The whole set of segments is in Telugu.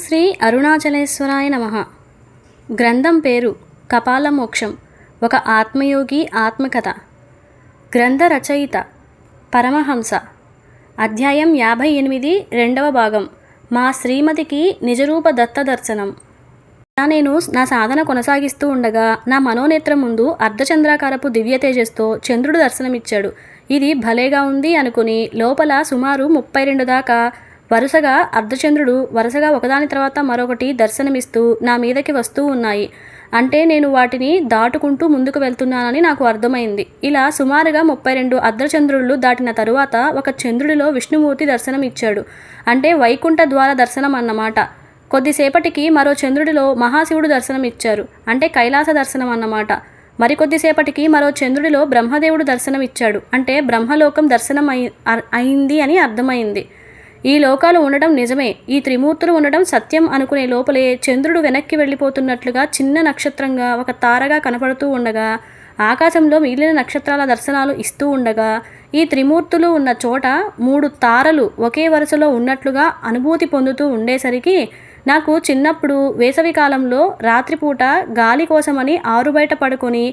శ్రీ అరుణాచలేశ్వరాయ నమ. గ్రంథం పేరు కపాల మోక్షం ఒక ఆత్మయోగి ఆత్మకథ. గ్రంథ రచయిత పరమహంస. అధ్యాయం యాభై ఎనిమిది రెండవ భాగం మా శ్రీమతికి నిజరూప దత్త దర్శనం. నేను నా సాధన కొనసాగిస్తూ ఉండగా నా మనోనేత్రం ముందు అర్ధచంద్రాకారపు దివ్య తేజస్తో చంద్రుడు దర్శనమిచ్చాడు. ఇది భలేగా ఉంది అనుకుని లోపల సుమారు ముప్పై రెండు దాకా వరుసగా అర్ధచంద్రుడు వరుసగా ఒకదాని తర్వాత మరొకటి దర్శనమిస్తూ నా మీదకి వస్తూ ఉన్నాయి. అంటే నేను వాటిని దాటుకుంటూ ముందుకు వెళ్తున్నానని నాకు అర్థమైంది. ఇలా సుమారుగా ముప్పై రెండు అర్ధచంద్రుళ్ళు దాటిన తరువాత ఒక చంద్రుడిలో విష్ణుమూర్తి దర్శనం ఇచ్చాడు అంటే వైకుంఠ ద్వార దర్శనం అన్నమాట కొద్దిసేపటికి మరో చంద్రుడిలో మహాశివుడు దర్శనం ఇచ్చారు అంటే కైలాస దర్శనం అన్నమాట మరికొద్దిసేపటికి మరో చంద్రుడిలో బ్రహ్మదేవుడు దర్శనం ఇచ్చాడు అంటే బ్రహ్మలోకం దర్శనం అయి అయింది అని అర్థమైంది. ఈ లోకాలు ఉండడం నిజమే. ఈ త్రిమూర్తులు ఉండడం సత్యం అనుకునే లోపలే చంద్రుడు వెనక్కి వెళ్ళిపోతున్నట్లుగా చిన్న నక్షత్రంగా ఒక తారగా కనపడుతూ ఉండగా ఆకాశంలో మిగిలిన నక్షత్రాల దర్శనాలు ఇస్తూ ఉండగా ఈ త్రిమూర్తులు ఉన్న చోట మూడు తారలు ఒకే వరుసలో ఉన్నట్లుగా అనుభూతి పొందుతూ ఉండేసరికి నాకు చిన్నప్పుడు వేసవి కాలంలో రాత్రిపూట గాలి కోసమని ఆరుబయట పడుకొని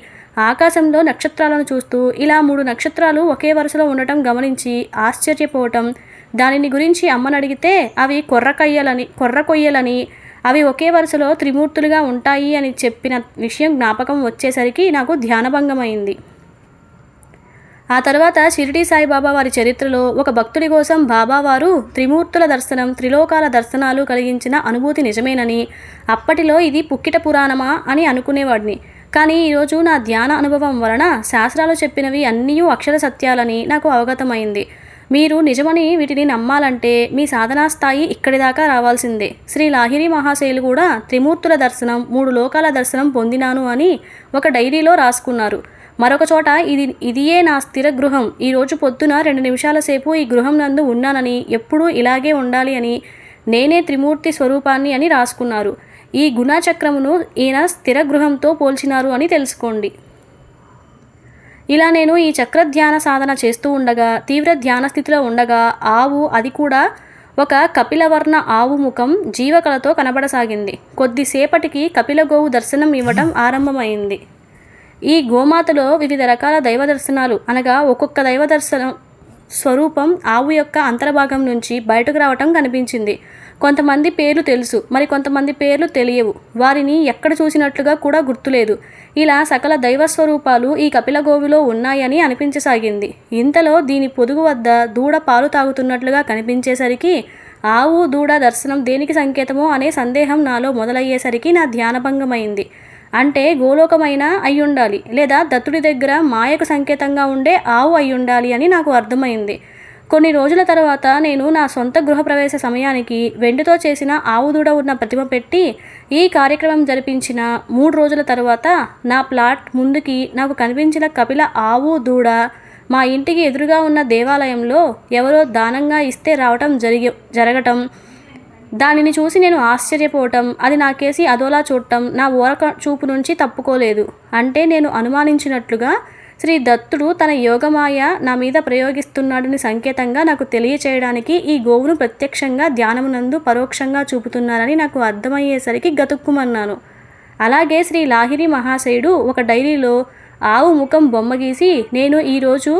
ఆకాశంలో నక్షత్రాలను చూస్తూ ఇలా మూడు నక్షత్రాలు ఒకే వరుసలో ఉండటం గమనించి ఆశ్చర్యపోవటం దానిని గురించి అమ్మను అడిగితే అవి కొర్రకయ్యలని కొర్ర కొయ్యలని అవి ఒకే వరుసలో త్రిమూర్తులుగా ఉంటాయి అని చెప్పిన విషయం జ్ఞాపకం వచ్చేసరికి నాకు ధ్యానభంగమైంది. ఆ తర్వాత షిరిడి సాయిబాబా వారి చరిత్రలో ఒక భక్తుడి కోసం బాబావారు త్రిమూర్తుల దర్శనం త్రిలోకాల దర్శనాలు కలిగించిన అనుభూతి నిజమేనని అప్పటిలో ఇది పుక్కిట పురాణమా అని అనుకునేవాడిని. కానీ ఈరోజు నా ధ్యాన అనుభవం వలన శాస్త్రాలు చెప్పినవి అన్నీ అక్షర సత్యాలని నాకు అవగతమైంది. మీరు నిజమని వీటిని నమ్మాలంటే మీ సాధనా స్థాయి ఇక్కడి దాకా రావాల్సిందే. శ్రీ లాహిరి మహాశైలు కూడా త్రిమూర్తుల దర్శనం మూడు లోకాల దర్శనం పొందినాను అని ఒక డైరీలో రాసుకున్నారు. మరొక చోట ఇది ఇదియే నా స్థిర గృహం. ఈరోజు పొద్దున రెండు నిమిషాల సేపు ఈ గృహం నందు ఉన్నానని ఎప్పుడూ ఇలాగే ఉండాలి అని నేనే త్రిమూర్తి స్వరూపాన్ని అని రాసుకున్నారు. ఈ గుణచక్రమును ఈయన స్థిర గృహంతో పోల్చినారు అని తెలుసుకోండి. ఇలా నేను ఈ చక్ర ధ్యాన సాధన చేస్తూ ఉండగా తీవ్ర ధ్యాన స్థితిలో ఉండగా ఆవు అది కూడా ఒక కపిలవర్ణ ఆవు ముఖం జీవకళతో కనబడసాగింది. కొద్దిసేపటికి కపిల గోవు దర్శనం ఇవ్వడం ఆరంభమైంది. ఈ గోమాతలో వివిధ రకాల దైవ దర్శనాలు అనగా ఒక్కొక్క దైవ దర్శనం స్వరూపం ఆవు యొక్క అంతర్భాగం నుంచి బయటకు రావటం కనిపించింది. కొంతమంది పేర్లు తెలుసు మరి కొంతమంది పేర్లు తెలియవు. వారిని ఎక్కడ చూసినట్లుగా కూడా గుర్తులేదు. ఇలా సకల దైవ స్వరూపాలు ఈ కపిల గోవిలో ఉన్నాయని అనిపించసాగింది. ఇంతలో దీని పొదుగు వద్ద దూడ పాలు తాగుతున్నట్లుగా కనిపించేసరికి ఆవు దూడ దర్శనం దేనికి సంకేతమో అనే సందేహం నాలో మొదలయ్యేసరికి నా ధ్యానభంగమైంది. అంటే గోలోకమైన అయ్యుండాలి లేదా దత్తుడి దగ్గర మాయకు సంకేతంగా ఉండే ఆవు అయ్యుండాలి అని నాకు అర్థమైంది. కొన్ని రోజుల తర్వాత నేను నా సొంత గృహప్రవేశ సమయానికి వెండితో చేసిన ఆవు దూడ ఉన్న ప్రతిమ పెట్టి ఈ కార్యక్రమం జరిపించిన మూడు రోజుల తర్వాత నా ప్లాట్ ముందుకి నాకు కనిపించిన కపిల ఆవు దూడ మా ఇంటికి ఎదురుగా ఉన్న దేవాలయంలో ఎవరో దానంగా ఇస్తే రావటం జరిగి జరగటం. దానిని చూసి నేను ఆశ్చర్యపోవటం అది నాకేసి అదోలా చూడటం నా ఓరక చూపు నుంచి తప్పుకోలేదు. అంటే నేను అనుమానించినట్లుగా శ్రీ దత్తుడు తన యోగమాయ నా మీద ప్రయోగిస్తున్నాడని సంకేతంగా నాకు తెలియచేయడానికి ఈ గోవును ప్రత్యక్షంగా ధ్యానమునందు పరోక్షంగా చూపుతున్నారని నాకు అర్థమయ్యేసరికి గతుక్కుమన్నాను. అలాగే శ్రీ లాహిరి మహాశయుడు ఒక డైరీలో ఆవు ముఖం బొమ్మ గీసి నేను ఈరోజు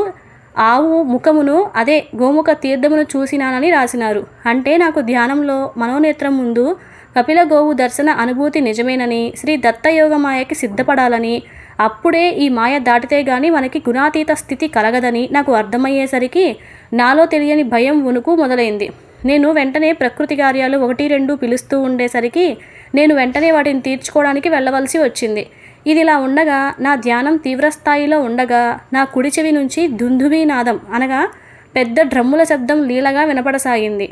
ఆవు ముఖమును అదే గోముఖ తీర్థమును చూసినానని రాసినారు. అంటే నాకు ధ్యానంలో మనోనేత్రం ముందు కపిల గోవు దర్శన అనుభూతి నిజమేనని శ్రీ దత్తయోగమాయకి సిద్ధపడాలని అప్పుడే ఈ మాయ దాటితే గాని మనకి గుణాతీత స్థితి కలగదని నాకు అర్థమయ్యేసరికి నాలో తెలియని భయం వణుకు మొదలైంది. నేను వెంటనే ప్రకృతి కార్యాలు ఒకటి రెండు పిలుస్తూ ఉండేసరికి నేను వెంటనే వాటిని తీర్చుకోవడానికి వెళ్ళవలసి వచ్చింది. ఇది ఇలా ఉండగా నా ధ్యానం తీవ్రస్థాయిలో ఉండగా నా కుడి చెవి నుంచి దుందుబీ నాదం అనగా పెద్ద డ్రమ్ముల శబ్దం లీలగా వినపడసాగింది.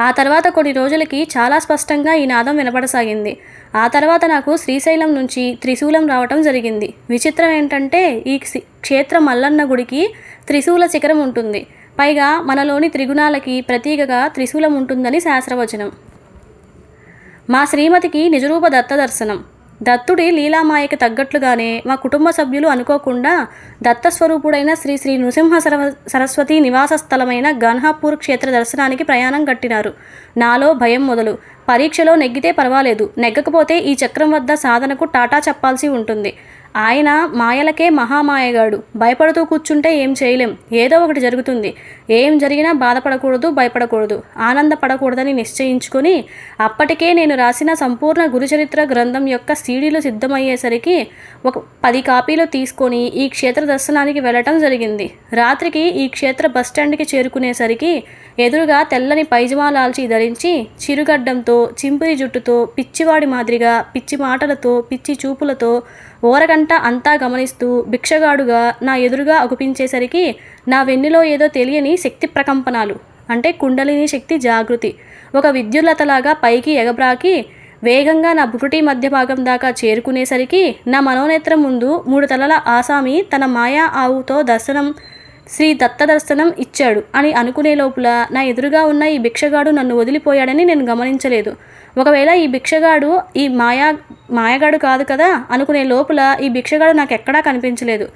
ఆ తర్వాత కొన్ని రోజులకి చాలా స్పష్టంగా ఈ నాదం వినపడసాగింది. ఆ తర్వాత నాకు శ్రీశైలం నుంచి త్రిశూలం రావటం జరిగింది. విచిత్రం ఏంటంటే ఈ క్షి- క్షేత్ర మల్లన్న గుడికి త్రిశూల శిఖరం ఉంటుంది. పైగా మనలోని త్రిగుణాలకి ప్రతీకగా త్రిశూలం ఉంటుందని శాస్త్రవచనం. మా శ్రీమతికి నిజరూప దత్త దర్శనం. దత్తుడి లీలామాయకి తగ్గట్లుగానే మా కుటుంబ సభ్యులు అనుకోకుండా దత్తస్వరూపుడైన శ్రీ శ్రీ నృసింహ సరవ సరస్వతి నివాస స్థలమైన గన్హాపూర్ క్షేత్ర దర్శనానికి ప్రయాణం కట్టినారు. నాలో భయం మొదలు. పరీక్షలో నెగ్గితే పర్వాలేదు. నెగ్గకపోతే ఈ చక్రం వద్ద సాధనకు టాటా చెప్పాల్సి ఉంటుంది. ఆయన మాయలకే మహామాయగాడు. భయపడుతూ కూర్చుంటే ఏం చేయలేం. ఏదో ఒకటి జరుగుతుంది. ఏం జరిగినా బాధపడకూడదు భయపడకూడదు. ఆనందపడకూడదని నిశ్చయించుకొని అప్పటికే నేను రాసిన సంపూర్ణ గురుచరిత్ర గ్రంథం యొక్క సీడీలు సిద్ధమయ్యేసరికి ఒక పది కాపీలు తీసుకొని ఈ క్షేత్ర దర్శనానికి వెళ్ళటం జరిగింది. రాత్రికి ఈ క్షేత్ర బస్టాండ్కి చేరుకునేసరికి ఎదురుగా తెల్లని పైజమా లాల్చి ధరించి చిరుగడ్డంతో చింపిరి జుట్టుతో పిచ్చివాడి మాదిరిగా పిచ్చి మాటలతో పిచ్చి చూపులతో ఓరగంట అంతా గమనిస్తూ భిక్షగాడుగా నా ఎదురుగా అగుపించేసరికి నా వెన్నులో ఏదో తెలియని శక్తి ప్రకంపనాలు అంటే కుండలిని శక్తి జాగృతి. ఒక విద్యుల్లతలాగా పైకి ఎగబ్రాకి వేగంగా నా బుకుటి మధ్య భాగం దాకా చేరుకునేసరికి నా మనోనేత్రం ముందు మూడు తలల ఆసామి తన మాయా ఆవుతో దర్శనం శ్రీ దత్త దర్శనం ఇచ్చాడు అని అనుకునే లోపల నా ఎదురుగా ఉన్న ఈ భిక్షగాడు నన్ను వదిలిపోయాడని నేను గమనించలేదు. ఒకవేళ ఈ భిక్షగాడు ఈ మాయా మాయగాడు కాదు కదా అనుకునే లోపల ఈ భిక్షగాడు నాకు ఎక్కడా కనిపించలేదు.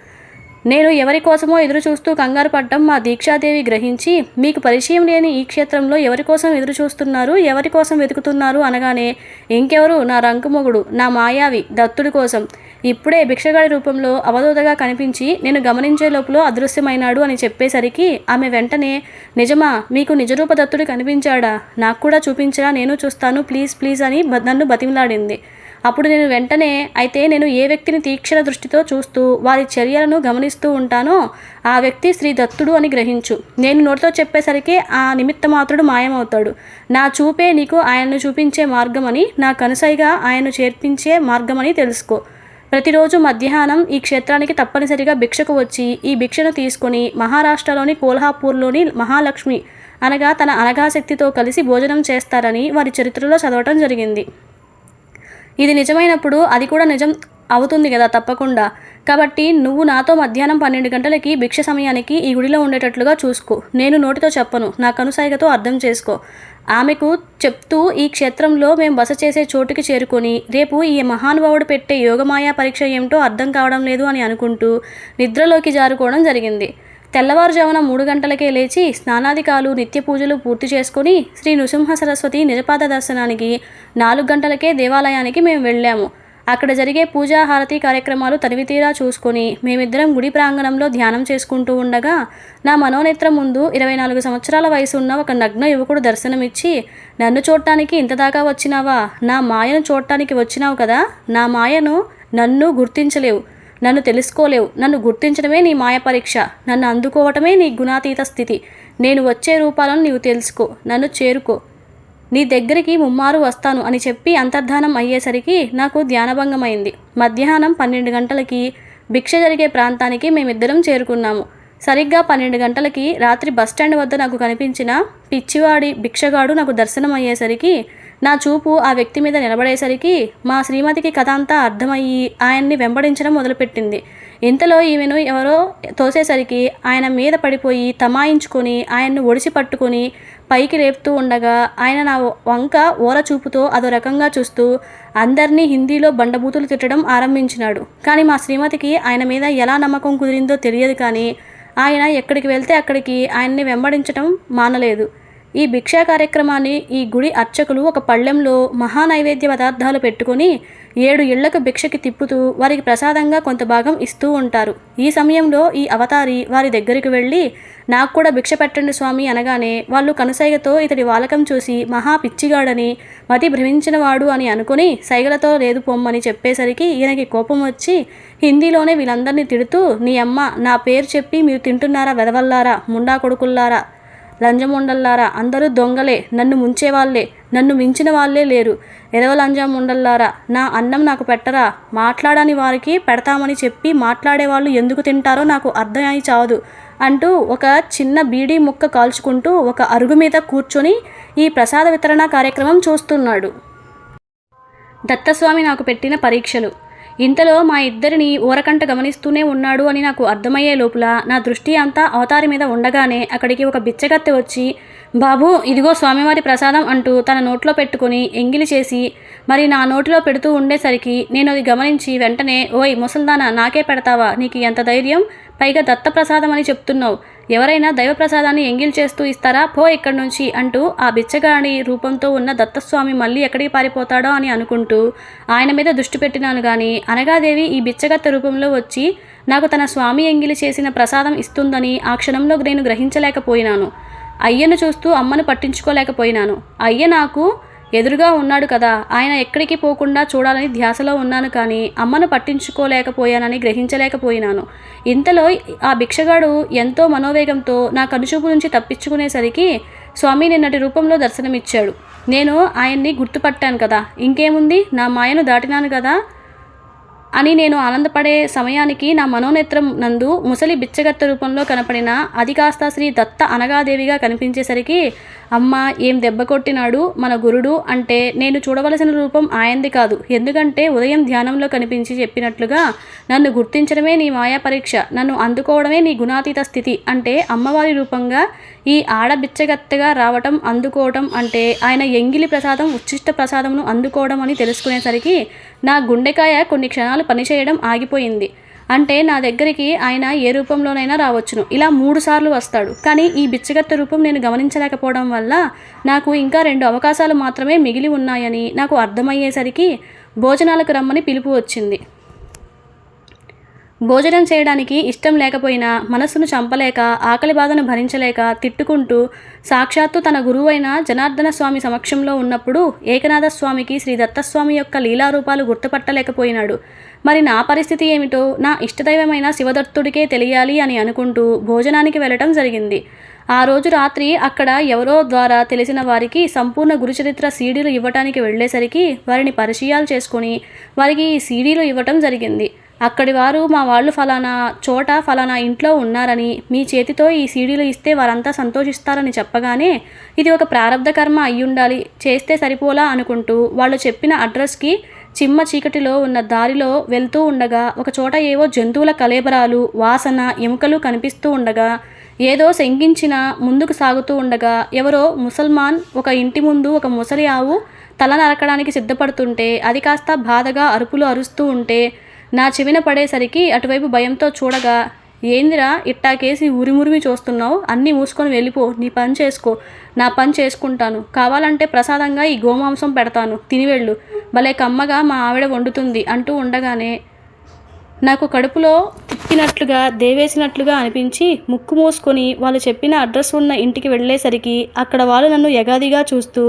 నేను ఎవరి కోసమో ఎదురు చూస్తూ కంగారు పడ్డం మా దీక్షాదేవి గ్రహించి మీకు పరిచయం లేని ఈ క్షేత్రంలో ఎవరి కోసం ఎదురు చూస్తున్నారు ఎవరి కోసం వెతుకుతున్నారు అనగానే ఇంకెవరు? నా రంకుమొగుడు నా మాయావి దత్తుడి కోసం. ఇప్పుడే భిక్షగాడి రూపంలో అవధూతగా కనిపించి నేను గమనించే లోపల అదృశ్యమైనాడు అని చెప్పేసరికి ఆమె వెంటనే నిజమా మీకు నిజరూప దత్తుడు కనిపించాడా? నాకు కూడా చూపించరా నేను చూస్తాను ప్లీజ్ ప్లీజ్ అని నన్ను బతిమలాడింది. అప్పుడు నేను వెంటనే అయితే నేను ఏ వ్యక్తిని తీక్షణ దృష్టితో చూస్తూ వారి చర్యలను గమనిస్తూ ఉంటానో ఆ వ్యక్తి శ్రీ దత్తుడు అని గ్రహించు. నేను నోటితో చెప్పేసరికి ఆ నిమిత్త మాత్రుడు మాయమవుతాడు. నా చూపే నీకు ఆయన్ను చూపించే మార్గమని నా కనుసైగా ఆయన్ను చేర్పించే మార్గమని తెలుసుకో. ప్రతిరోజు మధ్యాహ్నం ఈ క్షేత్రానికి తప్పనిసరిగా భిక్షకు వచ్చి ఈ భిక్షను తీసుకొని మహారాష్ట్రలోని కోల్హాపూర్లోని మహాలక్ష్మి అనగా తన అనగాశక్తితో కలిసి భోజనం చేస్తారని వారి చరిత్రలో చదవటం జరిగింది. ఇది నిజమైనప్పుడు అది కూడా నిజం అవుతుంది కదా తప్పకుండా. కాబట్టి నువ్వు నాతో మధ్యాహ్నం పన్నెండు గంటలకి భిక్ష సమయానికి ఈ గుడిలో ఉండేటట్లుగా చూసుకో. నేను నోటితో చెప్పను. నా కనుసాయిగతో అర్థం చేసుకో. ఆమెకు చెప్తూ ఈ క్షేత్రంలో మేము బస చేసే చోటుకి చేరుకొని రేపు ఈ మహానుభావుడు పెట్టే యోగమాయా పరీక్ష ఏమిటో అర్థం కావడం లేదు అని అనుకుంటూ నిద్రలోకి జారుకోవడం జరిగింది. తెల్లవారుజామున మూడు గంటలకే లేచి స్నానాధికాలు నిత్య పూజలు పూర్తి చేసుకుని శ్రీ నృసింహ సరస్వతి నిజపాద దర్శనానికి నాలుగు గంటలకే దేవాలయానికి మేము వెళ్ళాము. అక్కడ జరిగే పూజా హారతి కార్యక్రమాలు తనివితీరా చూసుకొని మేమిద్దరం గుడి ప్రాంగణంలో ధ్యానం చేసుకుంటూ ఉండగా నా మనోనేత్రం ముందు ఇరవై నాలుగు సంవత్సరాల వయసు ఉన్న ఒక నగ్న యువకుడు దర్శనమిచ్చి నన్ను చూడటానికి ఇంతదాకా వచ్చినావా? నా మాయను చూడటానికి వచ్చినావు కదా? నా మాయను నన్ను గుర్తించలేవు. నన్ను తెలుసుకోలేవు. నన్ను గుర్తించడమే నీ మాయ పరీక్ష. నన్ను అందుకోవటమే నీ గుణాతీత స్థితి. నేను వచ్చే రూపాలను నీవు తెలుసుకో. నన్ను చేరుకో. నీ దగ్గరికి ముమ్మారు వస్తాను అని చెప్పి అంతర్ధానం అయ్యేసరికి నాకు ధ్యానభంగమైంది. మధ్యాహ్నం పన్నెండు గంటలకి భిక్ష జరిగే ప్రాంతానికి మేమిద్దరం చేరుకున్నాము. సరిగ్గా పన్నెండు గంటలకి రాత్రి బస్టాండ్ వద్ద నాకు కనిపించిన పిచ్చివాడి భిక్షగాడు నాకు దర్శనం అయ్యేసరికి నా చూపు ఆ వ్యక్తి మీద నిలబడేసరికి మా శ్రీమతికి కథ అంతా అర్థమయ్యి ఆయన్ని వెంబడించడం మొదలుపెట్టింది. ఇంతలో ఈమెను ఎవరో తోసేసరికి ఆయన మీద పడిపోయి తమాయించుకొని ఆయన్ను ఒడిసి పట్టుకొని పైకి లేపుతూ ఉండగా ఆయన నా వంక ఓర చూపుతో అదో రకంగా చూస్తూ అందరినీ హిందీలో బండబూతులు తిట్టడం ఆరంభించినాడు. కానీ మా శ్రీమతికి ఆయన మీద ఎలా నమ్మకం కుదిరిందో తెలియదు కానీ ఆయన ఎక్కడికి వెళ్తే అక్కడికి ఆయన్ని వెంబడించడం మానలేదు. ఈ భిక్షా కార్యక్రమాన్ని ఈ గుడి అర్చకులు ఒక పళ్ళెంలో మహా నైవేద్య పదార్థాలు పెట్టుకొని ఏడు ఇళ్ళకు భిక్షకి తిప్పుతూ వారికి ప్రసాదంగా కొంత భాగం ఇస్తూ ఉంటారు. ఈ సమయంలో ఈ అవతారి వారి దగ్గరికి వెళ్ళి నాకు కూడా భిక్ష పెట్టండి స్వామి అనగానే వాళ్ళు కనుసైగతో ఇతడి వాలకం చూసి మహా పిచ్చిగాడని మతి భ్రమించినవాడు అని అనుకుని సైగలతో లేదు పొమ్మని చెప్పేసరికి ఈయనకి కోపం వచ్చి హిందీలోనే వీళ్ళందరినీ తిడుతూ నీ అమ్మ నా పేరు చెప్పి మీరు తింటున్నారా వెదవల్లారా ముండా కొడుకుల్లారా లంజముండల్లారా? అందరూ దొంగలే నన్ను ముంచేవాళ్ళే నన్ను మించిన వాళ్ళే లేరు. ఎదవ లంజముండల్లారా? నా అన్నం నాకు పెట్టరా? మాట్లాడని వారికి పెడతామని చెప్పి మాట్లాడే వాళ్ళు ఎందుకు తింటారో నాకు అర్థం అయి చావదు అంటూ ఒక చిన్న బీడీ ముక్క కాల్చుకుంటూ ఒక అరుగు మీద కూర్చొని ఈ ప్రసాద వితరణ కార్యక్రమం చూస్తున్నాడు. దత్తస్వామి నాకు పెట్టిన పరీక్షలు. ఇంతలో మా ఇద్దరిని ఊరకంట గమనిస్తూనే ఉన్నాడు అని నాకు అర్థమయ్యే లోపల నా దృష్టి అంతా అవతారి మీద ఉండగానే అక్కడికి ఒక బిచ్చగత్తె వచ్చి బాబు ఇదిగో స్వామివారి ప్రసాదం అంటూ తన నోట్లో పెట్టుకొని ఎంగిలి చేసి మరి నా నోటిలో పెడుతూ ఉండేసరికి నేను అది గమనించి వెంటనే ఓయ్ ముసల్దానా నాకే పెడతావా? నీకు ఎంత ధైర్యం? పైగా దత్తప్రసాదం అని చెప్తున్నావు. ఎవరైనా దైవ ప్రసాదాన్ని ఎంగిల్ చేస్తూ ఇస్తారా? పో ఇక్కడి నుంచి అంటూ ఆ బిచ్చగాడి రూపంతో ఉన్న దత్తస్వామి మళ్ళీ ఎక్కడికి పారిపోతాడో అని అనుకుంటూ ఆయన మీద దృష్టి పెట్టినాను కానీ అనగాదేవి ఈ బిచ్చగత్త రూపంలో వచ్చి నాకు తన స్వామి ఎంగిలి చేసిన ప్రసాదం ఇస్తుందని ఆ క్షణంలో నేను గ్రహించలేకపోయినాను. అయ్యను చూస్తూ అమ్మను పట్టించుకోలేకపోయినాను. అయ్య నాకు ఎదురుగా ఉన్నాడు కదా. ఆయన ఎక్కడికి పోకుండా చూడాలని ధ్యాసలో ఉన్నాను కానీ అమ్మను పట్టించుకోలేకపోయానని గ్రహించలేకపోయినాను. ఇంతలో ఆ భిక్షగాడు ఎంతో మనోవేగంతో నా కనుచూపు నుంచి తప్పించుకునేసరికి స్వామి నిన్నటి రూపంలో దర్శనమిచ్చాడు. నేను ఆయన్ని గుర్తుపట్టాను కదా. ఇంకేముంది? నా మాయను దాటినాను కదా అని నేను ఆనందపడే సమయానికి నా మనోనేత్రం నందు ముసలి బిచ్చగత్త రూపంలో కనపడిన అది కాస్త శ్రీ దత్త అనగాదేవిగా కనిపించేసరికి అమ్మ ఏం దెబ్బ కొట్టినాడు? మన గురుడు అంటే నేను చూడవలసిన రూపం ఆయంది కాదు. ఎందుకంటే ఉదయం ధ్యానంలో కనిపించి చెప్పినట్లుగా నన్ను గుర్తించడమే నీ మాయా పరీక్ష నన్ను అందుకోవడమే నీ గుణాతీత స్థితి అంటే అమ్మవారి రూపంగా ఈ ఆడబిచ్చగత్తగా రావటం అందుకోవటం అంటే ఆయన ఎంగిలి ప్రసాదం ఉచ్ఛిష్ట ప్రసాదమును అందుకోవడం అని తెలుసుకునేసరికి నా గుండెకాయ కొన్ని క్షణాలు పనిచేయడం ఆగిపోయింది. అంటే నా దగ్గరికి ఆయన ఏ రూపంలోనైనా రావచ్చును. ఇలా మూడు సార్లు వస్తాడు. కానీ ఈ బిచ్చగత్త రూపం నేను గమనించలేకపోవడం వల్ల నాకు ఇంకా రెండు అవకాశాలు మాత్రమే మిగిలి ఉన్నాయని నాకు అర్థమయ్యేసరికి భోజనాలకు రమ్మని పిలుపు వచ్చింది. భోజనం చేయడానికి ఇష్టం లేకపోయినా మనస్సును చంపలేక ఆకలి బాధను భరించలేక తిట్టుకుంటూ సాక్షాత్తు తన గురువైన జనార్దన స్వామి సమక్షంలో ఉన్నప్పుడు ఏకనాథ స్వామికి శ్రీ దత్తస్వామి యొక్క లీలారూపాలు గుర్తుపట్టలేకపోయినాడు. మరి నా పరిస్థితి ఏమిటో నా ఇష్టదైవమైన శివదత్తుడికే తెలియాలి అని అనుకుంటూ భోజనానికి వెళ్ళటం జరిగింది. ఆ రోజు రాత్రి అక్కడ ఎవరో ద్వారా తెలిసిన వారికి సంపూర్ణ గురుచరిత్ర సీడీలు ఇవ్వటానికి వెళ్ళేసరికి వారిని పరిచయాలు చేసుకొని వారికి ఈ సీడీలు ఇవ్వటం జరిగింది. అక్కడి వారు మా వాళ్ళు ఫలానా చోట ఫలానా ఇంట్లో ఉన్నారని మీ చేతితో ఈ సీడీలు ఇస్తే వారంతా సంతోషిస్తారని చెప్పగానే ఇది ఒక ప్రారంధ కర్మ అయ్యుండాలి చేస్తే సరిపోలా అనుకుంటూ వాళ్ళు చెప్పిన అడ్రస్కి చిమ్మ చీకటిలో ఉన్న దారిలో వెళ్తూ ఉండగా ఒకచోట ఏవో జంతువుల కలేబరాలు వాసన ఎముకలు కనిపిస్తూ ఉండగా ఏదో శంకించిన ముందుకు సాగుతూ ఉండగా ఎవరో ముసల్మాన్ ఒక ఇంటి ముందు ఒక ముసలి ఆవు తల నరకడానికి సిద్ధపడుతుంటే అది కాస్త బాధగా అరుపులు అరుస్తూ ఉంటే నా చెవిన పడేసరికి అటువైపు భయంతో చూడగా ఏందిరా ఇట్టాకేసి ఉరిమురిమి చూస్తున్నావు? అన్నీ మూసుకొని వెళ్ళిపో నీ పని చేసుకో. నా పని చేసుకుంటాను. కావాలంటే ప్రసాదంగా ఈ గోమాంసం పెడతాను. తినివెళ్ళు భలే కమ్మగా మా ఆవిడ వండుతుంది అంటూ ఉండగానే నాకు కడుపులో తిప్పినట్లుగా దేవేసినట్లుగా అనిపించి ముక్కు మూసుకొని వాళ్ళు చెప్పిన అడ్రస్ ఉన్న ఇంటికి వెళ్ళేసరికి అక్కడ వాళ్ళు నన్ను యగాదిగా చూస్తూ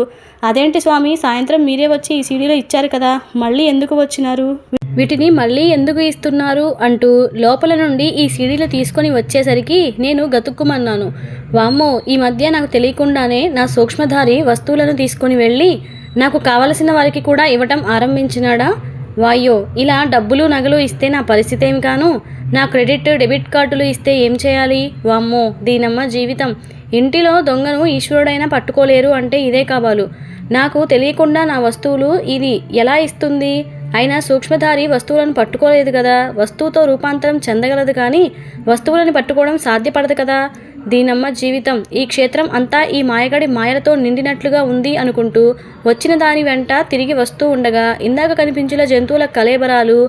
అదేంటి స్వామి సాయంత్రం మీరే వచ్చి ఈ సీడీలో ఇచ్చారు కదా మళ్ళీ ఎందుకు వచ్చినారు? వీటిని మళ్ళీ ఎందుకు ఇస్తున్నారు? అంటూ లోపల నుండి ఈ సీడీలు తీసుకొని వచ్చేసరికి నేను గతుక్కుమన్నాను. వామ్మో ఈ మధ్య నాకు తెలియకుండానే నా సూక్ష్మధారి వస్తువులను తీసుకొని వెళ్ళి నాకు కావలసిన వారికి కూడా ఇవ్వటం ఆరంభించినాడా? వాయ్యో ఇలా డబ్బులు నగలు ఇస్తే నా పరిస్థితి ఏమి కాను? నా క్రెడిట్ డెబిట్ కార్డులు ఇస్తే ఏం చేయాలి? వామ్మో దీనమ్మ జీవితం. ఇంటిలో దొంగను ఈశ్వరుడైనా పట్టుకోలేరు అంటే ఇదే కావాలు నాకు తెలియకుండా నా వస్తువులు ఇది ఎలా ఇస్తుంది? అయినా సూక్ష్మధారి వస్తువులను పట్టుకోలేదు కదా? వస్తువుతో రూపాంతరం చెందగలదు కానీ వస్తువులను పట్టుకోవడం సాధ్యపడదు కదా? దీనమ్మ జీవితం. ఈ క్షేత్రం అంతా ఈ మాయగడి మాయలతో నిండినట్లుగా ఉంది అనుకుంటూ వచ్చిన దాని వెంట తిరిగి వస్తూ ఉండగా ఇందాక కనిపించిన జంతువుల కలేబరాలు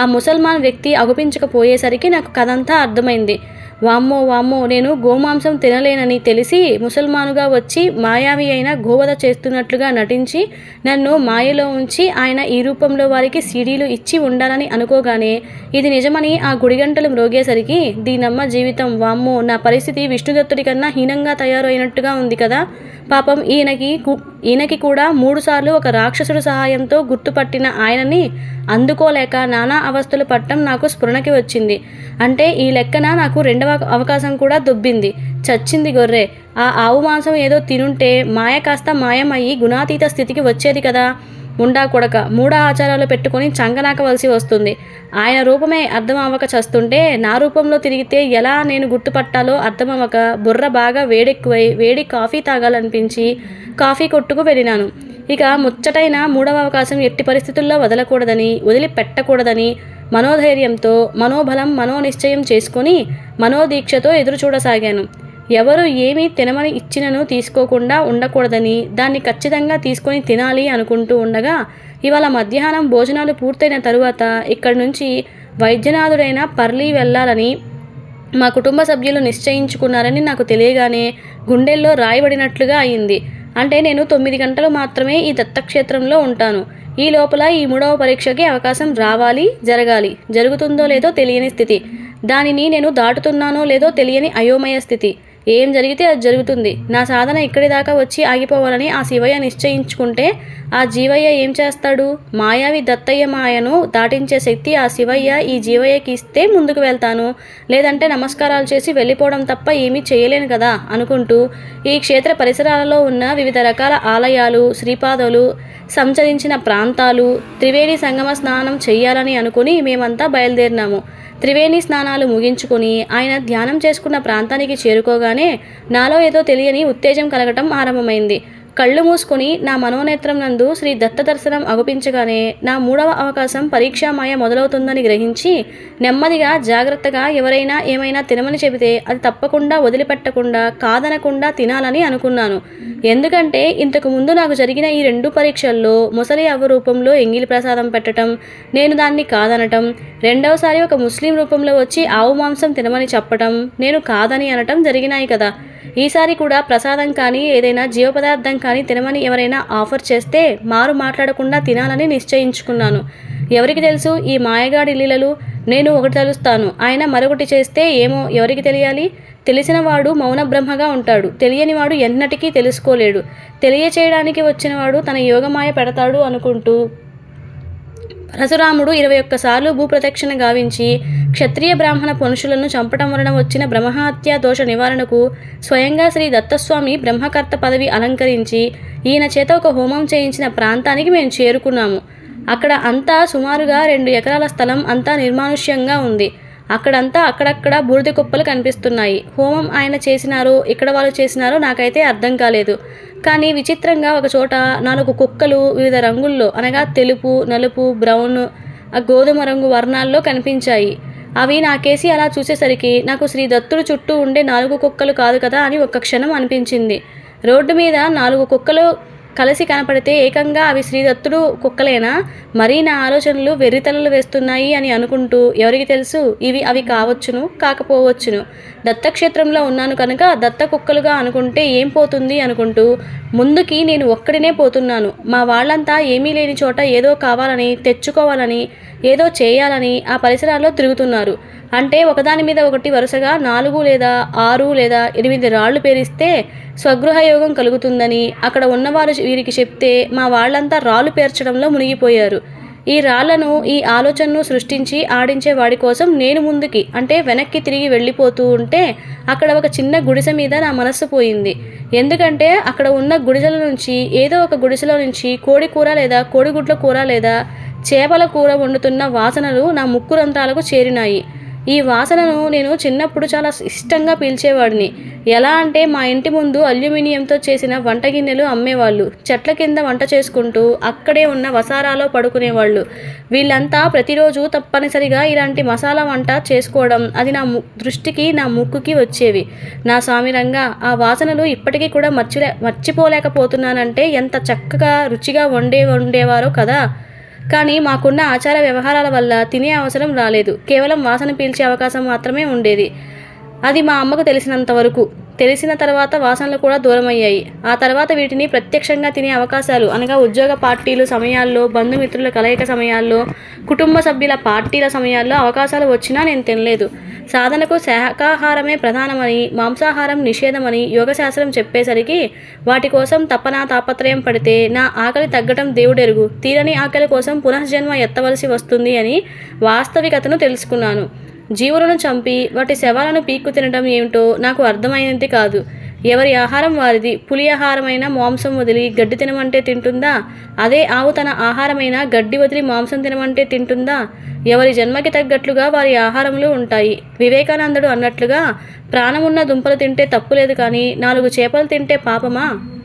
ఆ ముసల్మాన్ వ్యక్తి అగుపించకపోయేసరికి నాకు కథంతా అర్థమైంది. వామ్మో వామ్మో నేను గోమాంసం తినలేనని తెలిసి ముసల్మానుగా వచ్చి మాయావి అయిన గోవధ చేస్తున్నట్లుగా నటించి నన్ను మాయలో ఉంచి ఆయన ఈ రూపంలో వారికి సీడీలు ఇచ్చి ఉండాలని అనుకోగానే ఇది నిజమని ఆ గుడిగంటలు మ్రోగేసరికి దీనమ్మ జీవితం వామ్మో నా పరిస్థితి విష్ణుదత్తుడి కన్నా హీనంగా తయారైనట్టుగా ఉంది కదా పాపం ఈయనకి కు- ఈయనకి కూడా మూడుసార్లు ఒక రాక్షసుడు సహాయంతో గుర్తుపట్టిన ఆయనని అందుకోలేక నానా అవస్థలు పట్టం నాకు స్ఫురణకి వచ్చింది. అంటే ఈ లెక్కన నాకు రెండవ అవకాశం కూడా దొబ్బింది. చచ్చింది గొర్రె. ఆ ఆవు మాంసం ఏదో తినుంటే మాయ కాస్త మాయమయ్యి గుణాతీత స్థితికి వచ్చేది కదా. ముండా కొడక మూఢ ఆచారాలు పెట్టుకొని చంగనాకవలసి వస్తుంది. ఆయన రూపమే అర్థం అవ్వక చస్తుంటే నా రూపంలో తిరిగితే ఎలా నేను గుర్తుపట్టాలో అర్థం అవ్వక బుర్ర బాగా వేడెక్కువై వేడి కాఫీ తాగాలనిపించి కాఫీ కొట్టుకు వెళ్ళినాను. ఇక ముచ్చటైన మూడవ అవకాశం ఎట్టి పరిస్థితుల్లో వదలకూడదని వదిలిపెట్టకూడదని మనోధైర్యంతో మనోబలం మనోనిశ్చయం చేసుకుని మనోదీక్షతో ఎదురు చూడసాగాను ఎవరు ఏమీ తినమని ఇచ్చినను తీసుకోకుండా ఉండకూడదని దాన్ని ఖచ్చితంగా తీసుకొని తినాలి అనుకుంటూ ఉండగా ఇవాళ మధ్యాహ్నం భోజనాలు పూర్తయిన తరువాత ఇక్కడి నుంచి వైద్యనాథుడైన పర్లీ వెళ్ళాలని మా కుటుంబ సభ్యులు నిశ్చయించుకున్నారని నాకు తెలియగానే గుండెల్లో రాయబడినట్లుగా అయింది. అంటే నేను తొమ్మిది గంటలు మాత్రమే ఈ దత్తక్షేత్రంలో ఉంటాను. ఈ లోపల ఈ మూడవ పరీక్షకి అవకాశం రావాలి జరగాలి. జరుగుతుందో లేదో తెలియని స్థితి. దానిని నేను దాటుతున్నానో లేదో తెలియని అయోమయ స్థితి. ఏం జరిగితే అది జరుగుతుంది. నా సాధన ఇక్కడి దాకా వచ్చి ఆగిపోవాలని ఆ శివయ్య నిశ్చయించుకుంటే ఆ జీవయ్య ఏం చేస్తాడు? మాయావి దత్తయ్య మాయను దాటించే శక్తి ఆ శివయ్య ఈ జీవయ్యకి ఇస్తే ముందుకు వెళ్తాను. లేదంటే నమస్కారాలు చేసి వెళ్ళిపోవడం తప్ప ఏమీ చేయలేను కదా అనుకుంటూ ఈ క్షేత్ర పరిసరాలలో ఉన్న వివిధ రకాల ఆలయాలు శ్రీపాదలు సంచరించిన ప్రాంతాలు త్రివేణి సంగమ స్నానం చేయాలని అనుకుని మేమంతా బయలుదేరినాము. త్రివేణి స్నానాలు ముగించుకుని ఆయన ధ్యానం చేసుకున్న ప్రాంతానికి చేరుకోగానే నాలో ఏదో తెలియని ఉత్తేజం కలగటం ఆరంభమైంది. కళ్ళు మూసుకుని నా మనోనేత్రం నందు శ్రీ దత్త దర్శనం అగుపించగానే నా మూడవ అవకాశం పరీక్షామాయ మొదలవుతుందని గ్రహించి నెమ్మదిగా జాగ్రత్తగా ఎవరైనా ఏమైనా తినమని చెబితే అది తప్పకుండా వదిలిపెట్టకుండా కాదనకుండా తినాలని అనుకున్నాను. ఎందుకంటే ఇంతకు ముందు నాకు జరిగిన ఈ రెండు పరీక్షల్లో ముసలి అవ్వ రూపంలో ఎంగిలి ప్రసాదం పెట్టడం నేను దాన్ని కాదనటం రెండవసారి ఒక ముస్లిం రూపంలో వచ్చి ఆవు మాంసం తినమని చెప్పటం నేను కాదని అనటం జరిగినాయి కదా. ఈసారి కూడా ప్రసాదం కానీ ఏదైనా జీవ పదార్థం కానీ తినమని ఎవరైనా ఆఫర్ చేస్తే మారు మాట్లాడకుండా తినాలని నిశ్చయించుకున్నాను. ఎవరికి తెలుసు? ఈ మాయగాడి లీలలు నేను ఒకటి తలుస్తాను. ఆయన మరొకటి చేస్తే ఏమో ఎవరికి తెలియాలి? తెలిసినవాడు మౌన బ్రహ్మగా ఉంటాడు. తెలియనివాడు ఎన్నటికీ తెలుసుకోలేడు. తెలియచేయడానికి వచ్చినవాడు తన యోగమాయ పెడతాడు అనుకుంటూ పరశురాముడు ఇరవై ఒక్కసార్లు భూప్రదక్షిణ గావించి క్షత్రియ బ్రాహ్మణ పురుషులను చంపటం వలన వచ్చిన బ్రహ్మహత్య దోష నివారణకు స్వయంగా శ్రీ దత్తస్వామి బ్రహ్మకర్త పదవి అలంకరించి ఈయన చేత ఒక హోమం చేయించిన ప్రాంతానికి మేము చేరుకున్నాము. అక్కడ అంతా సుమారుగా రెండు ఎకరాల స్థలం అంతా నిర్మానుష్యంగా ఉంది. అక్కడంతా అక్కడక్కడ బూడిద కుప్పలు కనిపిస్తున్నాయి. హోమం ఆయన చేసినారో ఇక్కడ వాళ్ళు చేసినారో నాకైతే అర్థం కాలేదు. కానీ విచిత్రంగా ఒక చోట నాలుగు కుక్కలు వివిధ రంగుల్లో అనగా తెలుపు నలుపు బ్రౌన్ ఆ గోధుమ రంగు వర్ణాల్లో కనిపించాయి. అవి నాకేసి అలా చూసేసరికి నాకు శ్రీ దత్తుడు చుట్టూ ఉండే నాలుగు కుక్కలు కాదు కదా అని ఒక్క క్షణం అనిపించింది. రోడ్డు మీద నాలుగు కుక్కలు కలిసి కనపడితే ఏకంగా అవి శ్రీదత్తుడు కుక్కలేనా? మరీ నా ఆలోచనలు వెర్రితలలు వేస్తున్నాయి అని అనుకుంటూ ఎవరికి తెలుసు? ఇవి అవి కావచ్చును కాకపోవచ్చును. దత్తక్షేత్రంలో ఉన్నాను కనుక దత్త కుక్కలుగా అనుకుంటే ఏం పోతుంది అనుకుంటూ ముందుకి నేను ఒక్కడినే పోతున్నాను. మా వాళ్ళంతా ఏమీ లేని చోట ఏదో కావాలని తెచ్చుకోవాలని ఏదో చేయాలని ఆ పరిసరాల్లో తిరుగుతున్నారు. అంటే ఒకదాని మీద ఒకటి వరుసగా నాలుగు లేదా ఆరు లేదా ఎనిమిది రాళ్ళు పేరిస్తే స్వగృహయోగం కలుగుతుందని అక్కడ ఉన్నవారు వీరికి చెప్తే మా వాళ్ళంతా రాళ్ళు పేర్చడంలో మునిగిపోయారు. ఈ రాళ్ళను ఈ ఆలోచనను సృష్టించి ఆడించే వాడి కోసం నేను ముందుకి అంటే వెనక్కి తిరిగి వెళ్ళిపోతూ ఉంటే అక్కడ ఒక చిన్న గుడిసె మీద నా మనస్సు పోయింది. ఎందుకంటే అక్కడ ఉన్న గుడిసెల నుంచి ఏదో ఒక గుడిసెలో నుంచి కోడి కూర లేదా కోడిగుడ్ల కూర లేదా చేపల కూర వండుతున్న వాసనలు నా ముక్కు రంధ్రాలకు చేరినాయి. ఈ వాసనను నేను చిన్నప్పుడు చాలా ఇష్టంగా పీల్చేవాడిని. ఎలా అంటే మా ఇంటి ముందు అల్యూమినియంతో చేసిన వంట గిన్నెలు అమ్మేవాళ్ళు. చెట్ల కింద వంట చేసుకుంటూ అక్కడే ఉన్న వసారాలో పడుకునేవాళ్ళు. వీళ్ళంతా ప్రతిరోజు తప్పనిసరిగా ఇలాంటి మసాలా వంట చేసుకోవడం అది నా ము దృష్టికి నా ముక్కుకి వచ్చేవి. నా స్వామిరంగా ఆ వాసనలు ఇప్పటికీ కూడా మర్చిలే మర్చిపోలేకపోతున్నానంటే ఎంత చక్కగా రుచిగా వండే వండేవారో కదా! కానీ మాకున్న ఆచార వ్యవహారాల వల్ల తినే అవసరం రాలేదు. కేవలం వాసన పీల్చే అవకాశం మాత్రమే ఉండేది. అది మా అమ్మకు తెలిసినంత వరకు. తెలిసిన తర్వాత వాసనలు కూడా దూరమయ్యాయి. ఆ తర్వాత వీటిని ప్రత్యక్షంగా తినే అవకాశాలు అనగా ఉద్యోగ పార్టీలు సమయాల్లో బంధుమిత్రుల కలయిక సమయాల్లో కుటుంబ సభ్యుల పార్టీల సమయాల్లో అవకాశాలు వచ్చినా నేను తినలేదు. సాధనకు శాకాహారమే ప్రధానమని మాంసాహారం నిషేధమని యోగశాస్త్రం చెప్పేసరికి వాటి కోసం తపన తాపత్రయం పడితే నా ఆకలి తగ్గటం దేవుడెరుగు. తీరని ఆకలి కోసం పునఃజన్మ ఎత్తవలసి వస్తుంది అని వాస్తవికతను తెలుసుకున్నాను. జీవులను చంపి వాటి శవాలను పీక్కు తినడం ఏమిటో నాకు అర్థమైనది కాదు. ఎవరి ఆహారం వారిది? పులి ఆహారమైన మాంసం వదిలి గడ్డి తినమంటే తింటుందా? అదే ఆవు తన ఆహారమైన గడ్డి వదిలి మాంసం తినమంటే తింటుందా? ఎవరి జన్మకి తగ్గట్లుగా వారి ఆహారములు ఉంటాయి. వివేకానందుడు అన్నట్లుగా ప్రాణమున్న దుంపలు తింటే తప్పులేదు కానీ నాలుగు చేపలు తింటే పాపమా?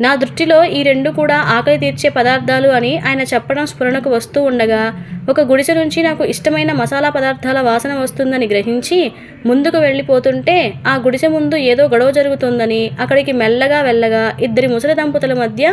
నా దృష్టిలో ఈ రెండు కూడా ఆకలి తీర్చే పదార్థాలు అని ఆయన చెప్పడం స్ఫురణకు వస్తూ ఉండగా ఒక గుడిసె నుంచి నాకు ఇష్టమైన మసాలా పదార్థాల వాసన వస్తుందని గ్రహించి ముందుకు వెళ్ళిపోతుంటే ఆ గుడిసె ముందు ఏదో గొడవ జరుగుతుందని అక్కడికి మెల్లగా వెళ్ళగా ఇద్దరి ముసలి దంపతుల మధ్య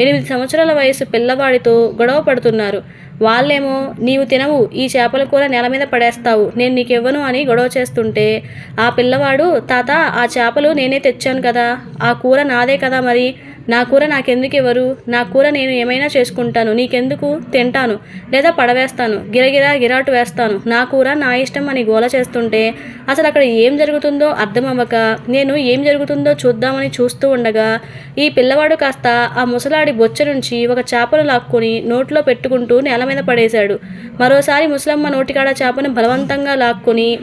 ఎనిమిది సంవత్సరాల వయసు పిల్లవాడితో గొడవ పడుతున్నారు. వాళ్ళేమో నీవు తినవు ఈ చేపల కూర నేల మీద పడేస్తావు నేను నీకివ్వను అని గొడవ చేస్తుంటే ఆ పిల్లవాడు తాత ఆ చేపలు నేనే తెచ్చాను కదా ఆ కూర నాదే కదా మరి నా కూర నాకెందుకు ఇవ్వరు? నా కూర నేను ఏమైనా చేసుకుంటాను నీకెందుకు? తింటాను. లేదా పడవేస్తాను గిరగిరా గిరాటు వేస్తాను. నా కూర నా ఇష్టం అని గోల చేస్తుంటే అసలు అక్కడ ఏం జరుగుతుందో అర్థం అవ్వక నేను ఏం జరుగుతుందో చూద్దామని చూస్తూ ఉండగా ఈ పిల్లవాడు కాస్త ఆ ముసలాడి బొచ్చ నుంచి ఒక చేపను లాక్కొని నోట్లో పెట్టుకుంటూ నేల మీద పడేశాడు. మరోసారి ముసలమ్మ నోటికాడ చేపను బలవంతంగా లాక్కొని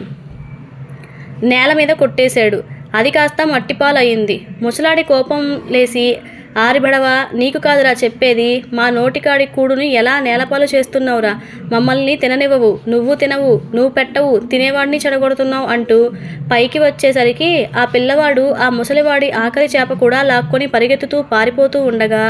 నేల మీద కొట్టేశాడు. అది కాస్త మట్టిపాలయ్యింది. ముసలాడి కోపం లేసి ఆరిబడవా? నీకు కాదురా చెప్పేది. మా నోటికాడి కూడుని ఎలా నేలపాలు చేస్తున్నావురా? మమ్మల్ని తిననివ్వవు. నువ్వు తినవు. నువ్వు పెట్టవు. తినేవాడిని చెడగొడుతున్నావు అంటూ పైకి వచ్చేసరికి ఆ పిల్లవాడు ఆ ముసలివాడి ఆఖరి చేప కూడా లాక్కొని పరిగెత్తుతూ పారిపోతూ ఉండగా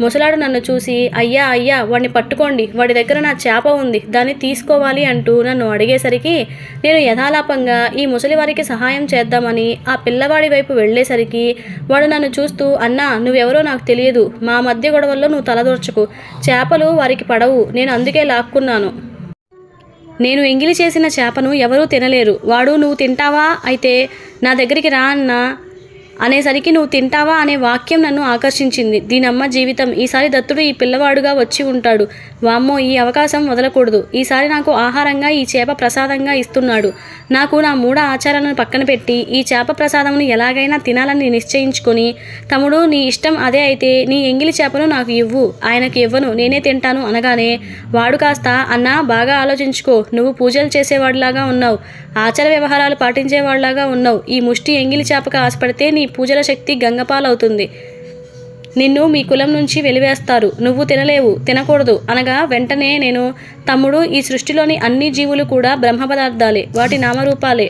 ముసలాడు నన్ను చూసి అయ్యా అయ్యా వాడిని పట్టుకోండి. వాడి దగ్గర నా చేప ఉంది. దాన్ని తీసుకోవాలి అంటూ నన్ను అడిగేసరికి నేను యథాలాపంగా ఈ ముసలివారికి సహాయం చేద్దామని ఆ పిల్లవాడి వైపు వెళ్ళేసరికి వాడు నన్ను చూస్తూ అన్నా నువ్వెవరో నాకు తెలియదు. మా మధ్య గొడవల్లో నువ్వు తలదూర్చకు చేపలు వారికి పడవు. నేను అందుకే లాక్కున్నాను. నేను ఎంగిలి చేసిన చేపను ఎవరూ తినలేరు. వాడు నువ్వు తింటావా? అయితే నా దగ్గరికి రా అన్నా. అనేసరికి నువ్వు తింటావా? అనే వాక్యం నన్ను ఆకర్షించింది. దీనమ్మ జీవితం. ఈసారి దత్తుడు ఈ పిల్లవాడుగా వచ్చి ఉంటాడు. వామ్మో ఈ అవకాశం వదలకూడదు. ఈసారి నాకు ఆహారంగా ఈ చేప ప్రసాదంగా ఇస్తున్నాడు. నాకు నా మూఢ ఆచారాలను పక్కన పెట్టి ఈ చేప ప్రసాదమును ఎలాగైనా తినాలని నిశ్చయించుకొని తమ్ముడు నీ ఇష్టం అదే అయితే నీ ఎంగిలి చేపను నాకు ఇవ్వు. ఆయనకి ఇవ్వను నేనే తింటాను అనగానే వాడు కాస్త అన్నా బాగా ఆలోచించుకో నువ్వు పూజలు చేసేవాడిలాగా ఉన్నావు ఆచార వ్యవహారాలు పాటించేవాడిలాగా ఉన్నావు. ఈ ముష్టి ఎంగిలి చేపకు ఆశపడితే నీ పూజల శక్తి గంగపాలవుతుంది. నిన్ను మీ కులం నుంచి వెలివేస్తారు. నువ్వు తినలేవు తినకూడదు. అనగా వెంటనే నేను తమ్ముడు ఈ సృష్టిలోని అన్ని జీవులు కూడా బ్రహ్మ పదార్థాలే వాటి నామరూపాలే.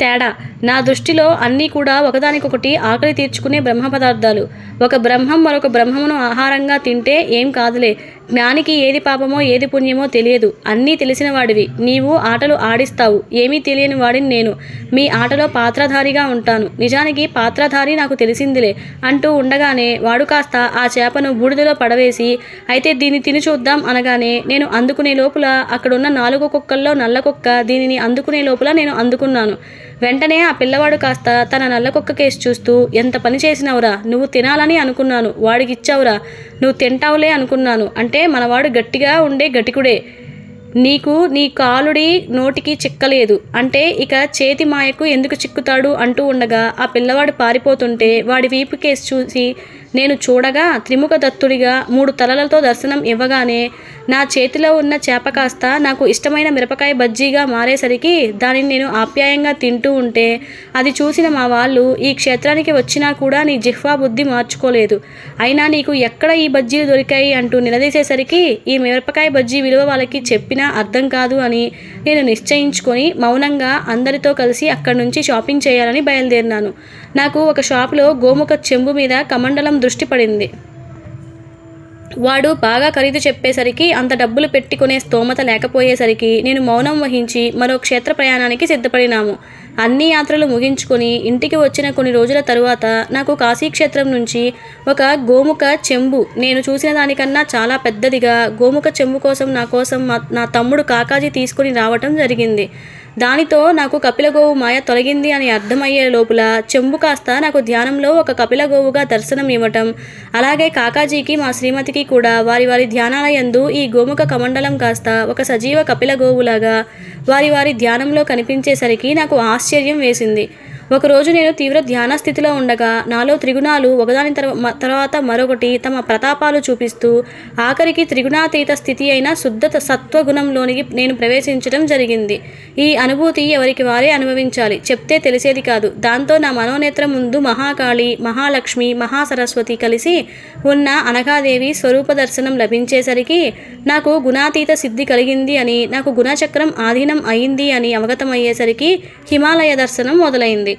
తేడా. నా దృష్టిలో అన్నీ కూడా ఒకదానికొకటి ఆకలి తీర్చుకునే బ్రహ్మ పదార్థాలు. ఒక బ్రహ్మం మరొక బ్రహ్మమును ఆహారంగా తింటే ఏం కాదులే. జ్ఞానికి ఏది పాపమో ఏది పుణ్యమో తెలియదు. అన్నీ తెలిసిన వాడివి. నీవు ఆటలు ఆడిస్తావు. ఏమీ తెలియని వాడిని నేను. మీ ఆటలో పాత్రధారిగా ఉంటాను. నిజానికి పాత్రధారి నాకు తెలిసిందిలే. అంటూ ఉండగానే వాడు కాస్త ఆ చేపను బూడిదలో పడవేసి అయితే దీన్ని తిని చూద్దాం అనగానే నేను అందుకునే లోపల అక్కడున్న నాలుగు కుక్కల్లో నల్ల కుక్క దీనిని అందుకునే లోపల నేను అందుకున్నాను. వెంటనే ఆ పిల్లవాడు కాస్త తన నల్ల కుక్క కేసు చూస్తూ ఎంత పని చేసినావురా? నువ్వు తినాలని అనుకున్నాను. వాడికి ఇచ్చావురా నువ్వు తింటావులే అనుకున్నాను. అంటే మనవాడు గట్టిగా ఉండే గటికుడే నీకు నీ కాలుడి నోటికి చిక్కలేదు. అంటే ఇక చేతి మాయకు ఎందుకు చిక్కుతాడు? అంటూ ఉండగా ఆ పిల్లవాడు పారిపోతుంటే వాడి వీపు కేసు చూసి నేను చూడగా త్రిముఖ దత్తుడిగా మూడు తలలతో దర్శనం ఇవ్వగానే నా చేతిలో ఉన్న చేప కాస్త నాకు ఇష్టమైన మిరపకాయ బజ్జీగా మారేసరికి దానిని నేను ఆప్యాయంగా తింటూ ఉంటే అది చూసిన మా వాళ్ళు ఈ క్షేత్రానికి వచ్చినా కూడా నీ జిహ్వా బుద్ధి మార్చుకోలేదు. అయినా నీకు ఎక్కడ ఈ బజ్జీలు దొరికాయి? అంటూ నిలదీసేసరికి ఈ మిరపకాయ బజ్జీ విలువ వాళ్ళకి చెప్పినా అర్థం కాదు అని నేను నిశ్చయించుకొని మౌనంగా అందరితో కలిసి అక్కడి నుంచి షాపింగ్ చేయాలని బయలుదేరినాను. నాకు ఒక షాపులో గోముఖ చెంబు మీద కమండలం దృష్టి పడింది. వాడు బాగా ఖరీదు చెప్పేసరికి అంత డబ్బులు పెట్టుకునే స్తోమత లేకపోయేసరికి నేను మౌనం వహించి మరో క్షేత్ర ప్రయాణానికి సిద్ధపడినాము. అన్ని యాత్రలు ముగించుకొని ఇంటికి వచ్చిన కొన్ని రోజుల తరువాత నాకు కాశీక్షేత్రం నుంచి ఒక గోముఖ చెంబు నేను చూసిన దానికన్నా చాలా పెద్దదిగా గోముఖ చెంబు కోసం నా కోసం మా- నా తమ్ముడు కాకాజీ తీసుకుని రావటం జరిగింది. దానితో నాకు కపిలగోవు మాయ తొలగింది అని అర్థమయ్యే లోపల చెంబు కాస్త నాకు ధ్యానంలో ఒక కపిలగోవుగా దర్శనం ఇవ్వటం. అలాగే కాకాజీకి మా శ్రీమతికి కూడా వారి వారి ధ్యానాలయందు ఈ గోముఖ కమండలం కాస్త ఒక సజీవ కపిలగోవులాగా వారి వారి ధ్యానంలో కనిపించేసరికి నాకు ఆశ్చర్యం వేసింది. ఒకరోజు నేను తీవ్ర ధ్యాన స్థితిలో ఉండగా నాలో త్రిగుణాలు ఒకదాని తర్వాత మరొకటి తమ ప్రతాపాలు చూపిస్తూ ఆఖరికి త్రిగుణాతీత స్థితి అయిన శుద్ధ సత్వగుణంలోనికి నేను ప్రవేశించడం జరిగింది. ఈ అనుభూతి ఎవరికి వారే అనుభవించాలి? చెప్తే తెలిసేది కాదు. దాంతో నా మనోనేత్రం ముందు మహాకాళి మహాలక్ష్మి మహాసరస్వతి కలిసి ఉన్న అనఘాదేవి స్వరూప దర్శనం లభించేసరికి నాకు గుణాతీత సిద్ధి కలిగింది అని నాకు గుణచక్రం ఆధీనం అయింది అని అవగతమయ్యేసరికి హిమాలయ దర్శనం మొదలైంది.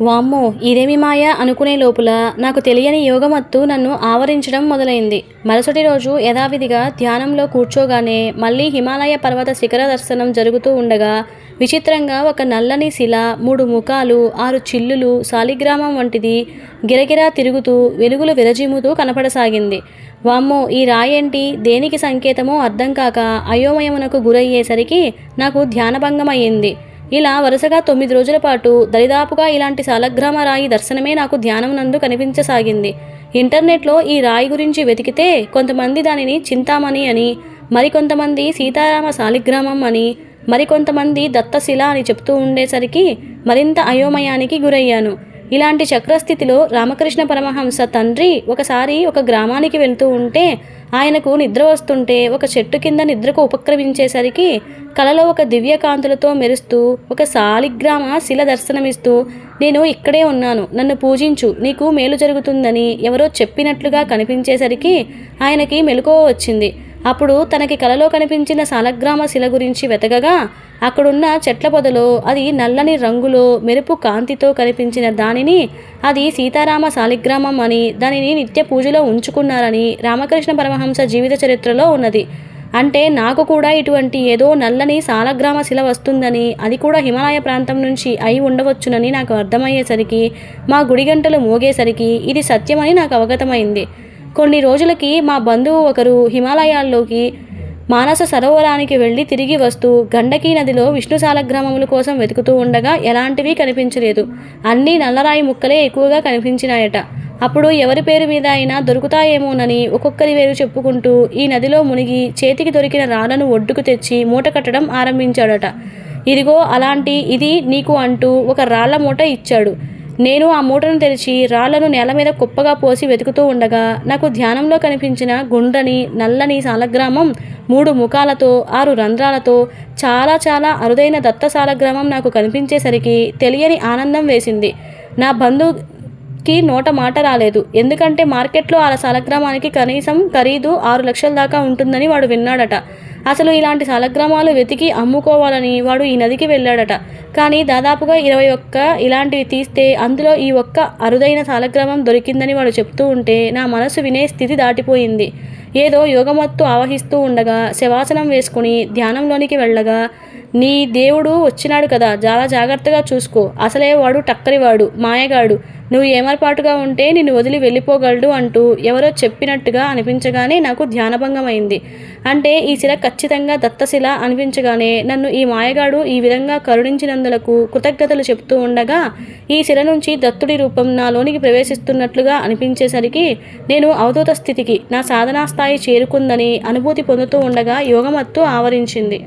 వామ్మో ఇదేమి మాయ అనుకునే లోపల? నాకు తెలియని యోగమత్తు నన్ను ఆవరించడం మొదలైంది. మరుసటి రోజు యథావిధిగా ధ్యానంలో కూర్చోగానే మళ్ళీ హిమాలయ పర్వత శిఖర దర్శనం జరుగుతూ ఉండగా విచిత్రంగా ఒక నల్లని శిల మూడు ముఖాలు ఆరు చిల్లులు శాలిగ్రామం వంటిది గిరగిరా తిరుగుతూ వెలుగులు విరజిమ్ముతూ కనపడసాగింది. వామ్మో ఈ రాయేంటి? దేనికి సంకేతమో అర్థం కాక అయోమయమునకు గురయ్యేసరికి నాకు ధ్యానభంగమయ్యింది. ఇలా వరుసగా తొమ్మిది రోజుల పాటు దరిదాపుగా ఇలాంటి సాలగ్రామ రాయి దర్శనమే నాకు ధ్యానం నందు కనిపించసాగింది. ఇంటర్నెట్లో ఈ రాయి గురించి వెతికితే కొంతమంది దానిని చింతామణి అని మరికొంతమంది సీతారామ శాలిగ్రామం అని మరికొంతమంది దత్తశిల అని చెప్తూ ఉండేసరికి మరింత అయోమయానికి గురయ్యాను. ఇలాంటి చక్రస్థితిలో రామకృష్ణ పరమహంస తండ్రి ఒకసారి ఒక గ్రామానికి వెళ్తూ ఉంటే ఆయనకు నిద్ర వస్తుంటే ఒక చెట్టు కింద నిద్రకు ఉపక్రమించేసరికి కలలో ఒక దివ్య కాంతులతో మెరుస్తూ ఒక శాలిగ్రామ శిల దర్శనమిస్తూ నేను ఇక్కడే ఉన్నాను నన్ను పూజించు నీకు మేలు జరుగుతుందని ఎవరో చెప్పినట్లుగా కనిపించేసరికి ఆయనకి మెలకువ వచ్చింది. అప్పుడు తనకి కలలో కనిపించిన సాలగ్రామ శిల గురించి వెతకగా అక్కడున్న చెట్ల పొదలో అది నల్లని రంగులో మెరుపు కాంతితో కనిపించిన దానిని అది సీతారామ శాలిగ్రామం అని దానిని నిత్య పూజలో ఉంచుకున్నారని రామకృష్ణ పరమహంస జీవిత చరిత్రలో ఉన్నది. అంటే నాకు కూడా ఇటువంటి ఏదో నల్లని సాలగ్రామ శిల వస్తుందని అది కూడా హిమాలయ ప్రాంతం నుంచి అయి ఉండవచ్చునని నాకు అర్థమయ్యేసరికి మా గుడి గంటలు మోగేసరికి ఇది సత్యమని నాకు అవగతమైంది. కొన్ని రోజులకి మా బంధువు ఒకరు హిమాలయాల్లోకి మానస సరోవరానికి వెళ్ళి తిరిగి వస్తూ గండకీ నదిలో విష్ణు సాలగ్రామముల కోసం వెతుకుతూ ఉండగా ఎలాంటివి కనిపించలేదు. అన్నీ నల్లరాయి ముక్కలే ఎక్కువగా కనిపించినాయట. అప్పుడు ఎవరి పేరు మీద అయినా దొరుకుతాయేమోనని ఒక్కొక్కరి వేరు చెప్పుకుంటూ ఈ నదిలో మునిగి చేతికి దొరికిన రాళ్ళను ఒడ్డుకు తెచ్చి మూట కట్టడం ఆరంభించాడట. ఇదిగో అలాంటి ఇది నీకు అంటూ ఒక రాళ్ళ మూట ఇచ్చాడు. నేను ఆ మూటను తెరిచి రాళ్ళను నేల మీద కుప్పగా పోసి వెతుకుతూ ఉండగా నాకు ధ్యానంలో కనిపించిన గుండ్రని నల్లని సాలగ్రామం మూడు ముఖాలతో ఆరు రంధ్రాలతో చాలా చాలా అరుదైన దత్త సాలగ్రామం నాకు కనిపించేసరికి తెలియని ఆనందం వేసింది. నా బంధుకి నోట మాట రాలేదు. ఎందుకంటే మార్కెట్లో ఆ సాలగ్రామానికి కనీసం ఖరీదు ఆరు లక్షల దాకా ఉంటుందని వాడు విన్నాడట. అసలు ఇలాంటి సాలగ్రామాలు వెతికి అమ్ముకోవాలని వాడు ఈ నదికి వెళ్ళాడట. కానీ దాదాపుగా ఇరవై ఒక్క ఇలాంటివి తీస్తే అందులో ఈ ఒక్క అరుదైన సాలగ్రామం దొరికిందని వాడు చెప్తూ ఉంటే నా మనసు వినే స్థితి దాటిపోయింది. ఏదో యోగమత్తు ఆవహిస్తూ ఉండగా శవాసనం వేసుకుని ధ్యానంలోనికి వెళ్ళగా నీ దేవుడు వచ్చినాడు కదా చాలా జాగ్రత్తగా చూసుకో. అసలే వాడు టక్కరివాడు మాయగాడు. నువ్వు ఏమరపాటుగా ఉంటే నిన్ను వదిలి వెళ్ళిపోగలడు అంటూ ఎవరో చెప్పినట్టుగా అనిపించగానే నాకు ధ్యానభంగమైంది. అంటే ఈ శిల ఖచ్చితంగా దత్తశిల అనిపించగానే నన్ను ఈ మాయగాడు ఈ విధంగా కరుణించినందులకు కృతజ్ఞతలు చెప్తూ ఉండగా ఈ శిల నుంచి దత్తుడి రూపం నాలోనికి ప్రవేశిస్తున్నట్లుగా అనిపించేసరికి నేను అవధూత స్థితికి నా సాధనా స్థాయి చేరుకుందని అనుభూతి పొందుతూ ఉండగా యోగమత్తు ఆవరించింది.